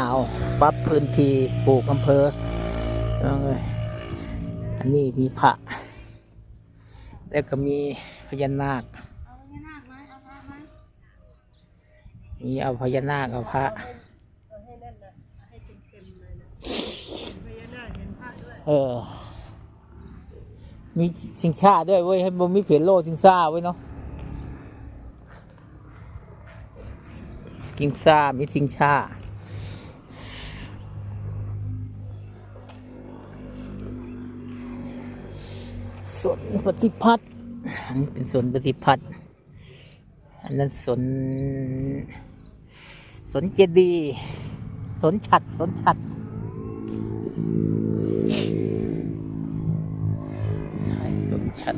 เอาปรับพื้นที่ปลูกอำเภอเอาเลยอันนี้มีพระ แล้วก็มีพญานาค มีเอาพญานาคเอาพระเออาให้เต็มๆเลยนะพญานาคเห็นพระด้วยเออมีชิงชาด้วยเว้ยให้บ่มีเพลโลชิงชาไว้ยเนาะกิงซามีชิงชา สนปฏิพัทธ์อันเป็นสวนปฏิพัทธ์อันนั้นสวนสวนเจดีสวนฉัดสนฉัดใช่สนฉัด